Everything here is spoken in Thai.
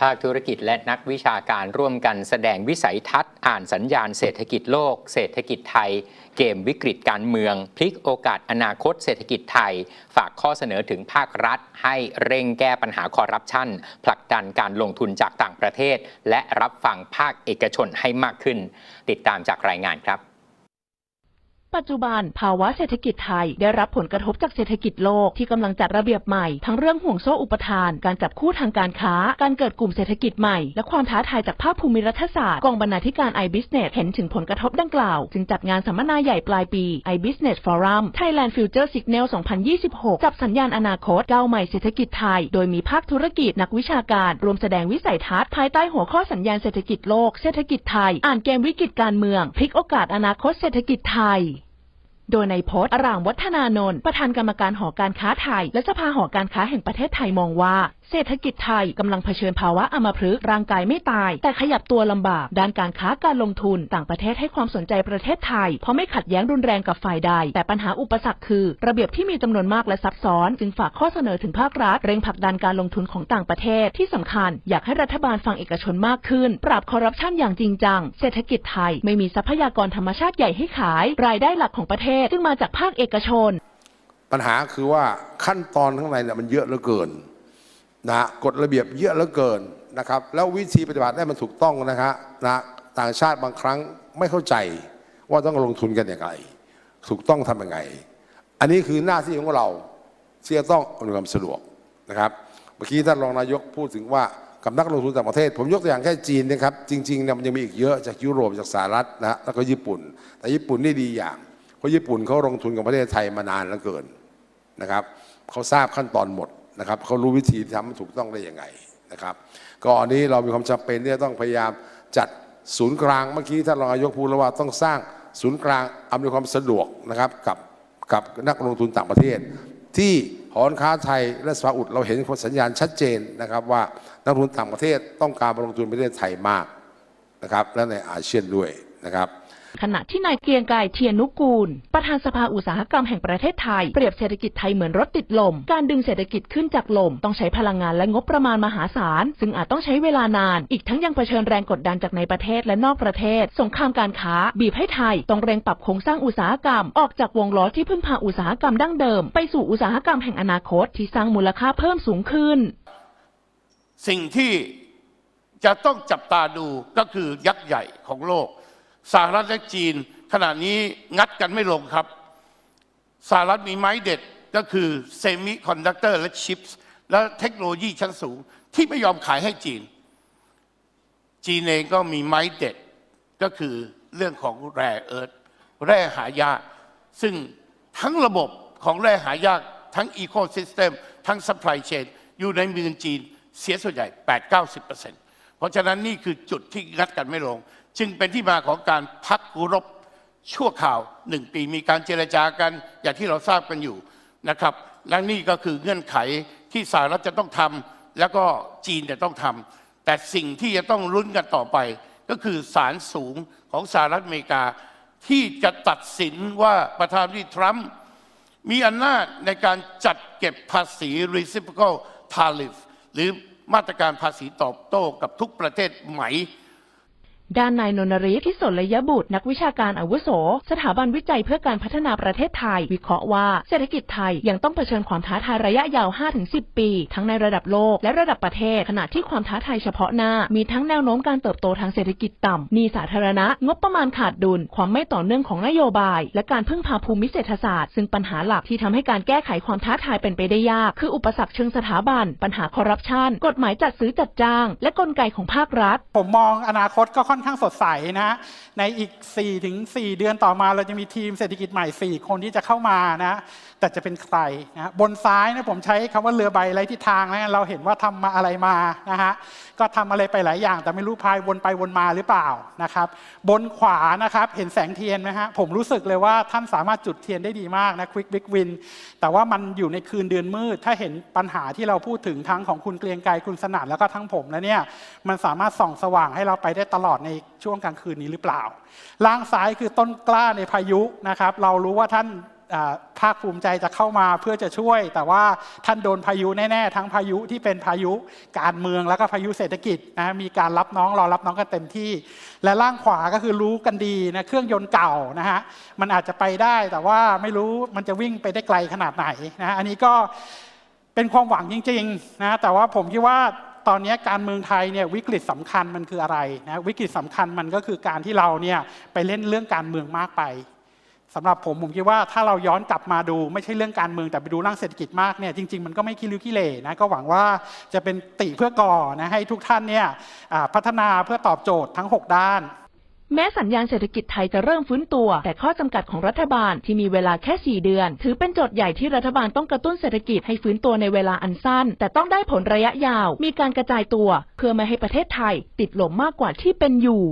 ภาคธุรกิจและนักวิชาการร่วมกันแสดงวิสัยทัศน์อ่านสัญญาณเศรษฐกิจโลก เศรษฐกิจไทย เกมวิกฤตการเมือง พลิกโอกาสอนาคตเศรษฐกิจไทย ฝากข้อเสนอถึงภาครัฐ ให้เร่งแก้ปัญหาคอร์รัปชันผลักดันการลงทุนจากต่างประเทศ และรับฟังภาคเอกชนให้มากขึ้น ติดตามจากรายงานครับ ปัจจุบันภาวะเศรษฐกิจไทยได้รับผลกระทบจากเศรษฐกิจโลกที่กำลังจัดระเบียบใหม่ ทั้งเรื่องห่วงโซ่อุปทาน การจับคู่ทางการค้า การเกิดกลุ่มเศรษฐกิจใหม่ และความท้าทายจากภาคภูมิรัฐศาสตร์กองบรรณาธิการ iBusiness เห็นถึงผลกระทบดังกล่าว จึงจัดงานสัมมนาใหญ่ปลายปี iBusiness Forum Thailand Future Signal 2026 จับสัญญาณอนาคตก้าวใหม่เศรษฐกิจไทย โดยมีภาคธุรกิจนักวิชาการรวมแสดงวิสัยทัศน์ภายใต้หัวข้อสัญญาณเศรษฐกิจโลกเศรษฐกิจไทย อ่านเกมวิกฤตการเมืองพลิกโอกาสอนาคตเศรษฐกิจไทย โดยในายพจน์อรามวัฒนานนท์ประธานกรรมการหอการค้าไทย และสภาหอการค้าแห่งประเทศไทยมองว่า เศรษฐกิจไทยกำลังเผชิญภาวะอัมพฤกษ์ร่างกายไม่ตาย แต่ขยับตัวลำบาก ด้านการค้าการลงทุน ต่างประเทศให้ความสนใจประเทศไทย เพราะไม่ขัดแย้งรุนแรงกับฝ่ายใด แต่ปัญหาอุปสรรคคือ ระเบียบที่มีจำนวนมากและซับซ้อน จึงฝากข้อเสนอถึงภาครัฐเร่งผลักดันการลงทุนของต่างประเทศที่สำคัญ อยากให้รัฐบาลฟังเอกชนมากขึ้น ปราบคอร์รัปชันอย่างจริงจัง เศรษฐกิจไทยไม่มีทรัพยากรธรรมชาติใหญ่ให้ขาย รายได้หลักของประเทศซึ่งมาจากภาคเอกชน ปัญหาคือว่าขั้นตอนข้างในเนี่ยมันเยอะเหลือเกินนะฮะกฎระเบียบเยอะเหลือเกินนะครับ แล้ววิธีปฏิบัติได้มันถูกต้องนะฮะนะต่างชาติบางครั้งไม่เข้าใจว่าต้องลงทุนกันอย่างไร ถูกต้องทำยังไง อันนี้คือหน้าที่ของเราที่จะต้องอำนวยความสะดวกนะครับเมื่อกี้ท่านรองนายกพูดถึงว่ากับนักลงทุนต่างประเทศ ผมยกตัวอย่างแค่จีนนะครับ จริงๆเนี่ยมันยังมีอีกเยอะจากยุโรปจากสหรัฐนะแล้วก็ญี่ปุ่น แต่ญี่ปุ่นนี่ดีอย่าง เพราะญี่ปุ่นเขาลงทุนกับประเทศไทยมานานเหลือเกินนะครับเขาทราบขั้นตอนหมดนะครับเขารู้วิธีที่ทำถูกต้องได้ยังไงนะครับก็อันนี้เรามีความจำเป็นที่จะต้องพยายามจัดศูนย์กลางเมื่อกี้ท่านรองนายกพูดแล้วว่าต้องสร้างศูนย์กลางอำนวยความสะดวกนะครับกับกับนักลงทุนต่างประเทศ ที่หอการค้าไทยและสภาอุดเราเห็นสัญญาณชัดเจนนะครับว่านักลงทุนต่างประเทศต้องการมาลงทุนประเทศไทยมากนะครับและในอาเซียนด้วยนะครับ ขณะที่นายเกียงไกรเทียนนุกูล ประธานสภาอุตสาหกรรมแห่งประเทศไทย เปรียบเศรษฐกิจไทยเหมือนรถติดลม การดึงเศรษฐกิจขึ้นจากลม ต้องใช้พลังงานและงบประมาณมหาศาล ซึ่งอาจต้องใช้เวลานาน อีกทั้งยังเผชิญแรงกดดันจากในประเทศและนอกประเทศ สงครามการค้า บีบให้ไทย ต้องเร่งปรับโครงสร้างอุตสาหกรรม ออกจากวงล้อที่พึ่งพาอุตสาหกรรมดั้งเดิม ไปสู่อุตสาหกรรมแห่งอนาคตที่สร้างมูลค่าเพิ่มสูงขึ้น สิ่งที่จะต้องจับตาดูก็คือยักษ์ใหญ่ของโลก สหรัฐและจีน ขณะนี้งัดกันไม่ลงครับสหรัฐมีไม้เด็ดก็คือเซมิคอนดักเตอร์และชิปส์และเทคโนโลยีชั้นสูง ที่ไม่ยอมขายให้จีน จีนเองก็มีไม้เด็ดก็คือเรื่องของแร่เอิร์ธแร่หายาก ซึ่งทั้งระบบของแร่หายาก ทั้งอีโค y ิสเต็มทั้ง supply chain อยู่ในมือจีนเสียส่วนใหญ่ 8-90%เพราะฉะนั้นนี่คือจุดที่งัดกันไม่ลง จึงเป็นที่มาของการพักรบชั่วข่าวหนึ่งปีมีการเจรจากันอย่างที่เราทราบกันอยู่นะครับและนี่ก็คือเงื่อนไขที่สหรัฐจะต้องทำแล้วก็จีนจะต้องทำแต่สิ่งที่จะต้องลุ้นกันต่อไป ก็คือศาลสูงของสหรัฐอเมริกา ที่จะตัดสินว่าประธานาธิบดีทรัมป์มีอำนาจในการจัดเก็บภาษี reciprocal tariff หรือ มาตรการภาษีตอบโต้กับทุกประเทศไหม ด้านนายนนทริศทิศนระยะบุตร นักวิชาการอาวุโส สถาบันวิจัยเพื่อการพัฒนาประเทศไทย วิเคราะห์ว่าเศรษฐกิจไทยยังต้องเผชิญความท้าทายระยะยาว 5-10 ปี ทั้งในระดับโลกและระดับประเทศ ขณะที่ความท้าทายเฉพาะหน้า มีทั้งแนวโน้มการเติบโตทางเศรษฐกิจต่ำหนี้สาธารณะ งบประมาณขาดดุล ความไม่ต่อเนื่องของนโยบาย และการพึ่งพาภูมิเศรษฐศาสตร์ ซึ่งปัญหาหลักที่ทำให้การแก้ไขความท้าทายเป็นไปได้ยาก คืออุปสรรคเชิงสถาบัน ปัญหาคอร์รัปชัน กฎหมายจัดซื้อจัดจ้าง และกลไกของภาครัฐ ผมมองอนาคตก็ค่อนข้างสดใสนะฮะในอีก4ถึง4เดือนต่อมาเราจะมีทีมเศรษฐกิจใหม่ 4 คนที่จะเข้ามานะแต่จะเป็นใครนะบนซ้ายนะผมใช้คำว่าเรือใบไร้ทิศทางนะเราเห็นว่าทำมาอะไรมานะฮะก็ทำอะไรไปหลายอย่าง แต่ไม่รู้พายวนไปวนมาหรือเปล่านะครับ บนขวานะครับเห็นแสงเทียนไหมฮะผมรู้สึกเลยว่าท่านสามารถจุดเทียนได้ดีมากนะควิกบิ๊กวินแต่ว่ามันอยู่ในคืนเดือนมืด ถ้าเห็นปัญหาที่เราพูดถึงทั้งของคุณเกรียงไกรคุณสนั่นแล้วก็ทั้งผมแล้วเนี่ยมันสามารถส่องสว่างให้เราไปได้ตลอดในช่วงกลางคืนนี้หรือเปล่าล่างซ้ายคือต้นกล้าในพายุนะครับ เรารู้ว่าท่าน ภาคภูมิใจจะเข้ามาเพื่อจะช่วย แต่ว่าท่านโดนพายุแน่ๆ ทั้งพายุที่เป็นพายุการเมืองแล้วก็พายุเศรษฐกิจนะมีการรับน้องรอรับน้องกันเต็มที่ และล่างขวาก็คือรู้กันดีนะเครื่องยนต์เก่านะฮะมันอาจจะไปได้แต่ว่าไม่รู้มันจะวิ่งไปได้ไกลขนาดไหนนะอันนี้ก็เป็นความหวังจริงๆนะแต่ว่าผมคิดว่าตอนนี้การเมืองไทยเนี่ยวิกฤตสำคัญมันคืออะไรนะวิกฤตสำคัญมันก็คือการที่เราเนี่ยไปเล่นเรื่องการเมืองมากไป สำหรับผมผมคิดว่าถ้าเราย้อนกลับมาดูไม่ใช่เรื่องการเมืองแต่ไปดูเรื่องเศรษฐกิจมากเนี่ยจริงๆมันก็ไม่คิริ้วขี้เหร่นะก็หวังว่าจะเป็นติเพื่อก่อนะให้ทุกท่านเนี่ยพัฒนาเพื่อตอบโจทย์ทั้ง 6 ด้าน แม้สัญญาณเศรษฐกิจไทยจะเริ่มฟื้นตัว แต่ข้อจำกัดของรัฐบาลที่มีเวลาแค่ 4 เดือน ถือเป็นโจทย์ใหญ่ที่รัฐบาลต้องกระตุ้นเศรษฐกิจให้ฟื้นตัวในเวลาอันสั้น แต่ต้องได้ผลระยะยาว มีการกระจายตัว เพื่อไม่ให้ประเทศไทย ติดหลมมากกว่าที่เป็นอยู่